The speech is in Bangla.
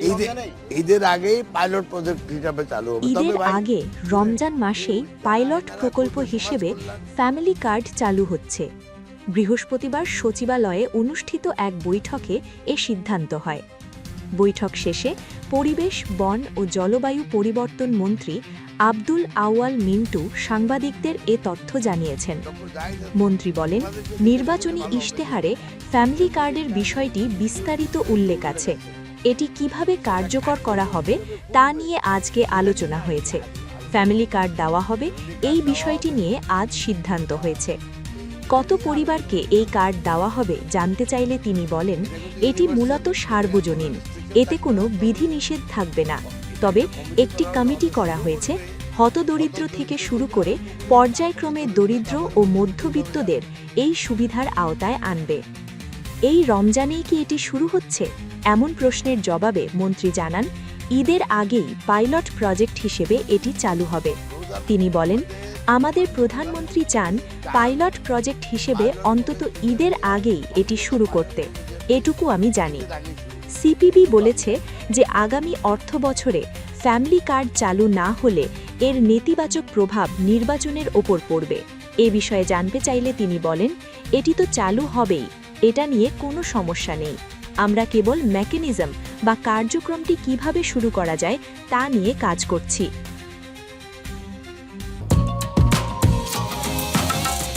ঈদে- ঈদের আগেই পাইলট প্রজেক্ট হিসাবে চালু হবে। ঈদের আগে রমজান মাসেই পাইলট প্রকল্প হিসেবে ফ্যামিলি কার্ড চালু হচ্ছে। বৃহস্পতিবার সচিবালয়ে অনুষ্ঠিত এক বৈঠকে এ সিদ্ধান্ত হয়। বৈঠক শেষে পরিবেশ বন ও জলবায়ু পরিবর্তন মন্ত্রী আব্দুল আওয়াল মিন্টু সাংবাদিকদের এ তথ্য জানিয়েছেন। মন্ত্রী বলেন নির্বাচনী ইশতেহারে ফ্যামিলি কার্ডের বিষয়টি বিস্তারিত উল্লেখ আছে। এটি কীভাবে কার্যকর করা হবে তা নিয়ে আজকে আলোচনা হয়েছে। ফ্যামিলি কার্ড দেওয়া হবে, এই বিষয়টি নিয়ে আজ সিদ্ধান্ত হয়েছে। কত পরিবারকে এই কার্ড দেওয়া হবে জানতে চাইলে তিনি বলেন, এটি মূলত সার্বজনীন, এতে কোনো বিধিনিষেধ থাকবে না। তবে একটি কমিটি করা হয়েছে, হতদরিদ্র থেকে শুরু করে পর্যায়ক্রমে দরিদ্র ও মধ্যবিত্তদের এই সুবিধার আওতায় আনবে। এই রমজানেই কি এটি শুরু হচ্ছে? এমন প্রশ্নের জবাবে মন্ত্রী জানান, ঈদের আগেই পাইলট প্রজেক্ট হিসেবে এটি চালু হবে। তিনি বলেন, আমাদের প্রধানমন্ত্রী চান পাইলট প্রজেক্ট হিসেবে অন্তত ঈদের আগেই এটি শুরু করতে। এটুকু আমি জানি। সিপিবি বলেছে যে আগামী অর্থ বছরে ফ্যামিলি কার্ড চালু না হলে এর নেতিবাচক প্রভাব নির্বাচনের ওপর পড়বে। এ বিষয়ে জানতে চাইলে তিনি বলেন, এটি তো চালু হবেই। এটা নিয়ে কোনো সমস্যা নেই। আমরা কেবল মেকানিজম বা কার্যক্রমটি কীভাবে শুরু করা যায় তা নিয়ে কাজ করছি।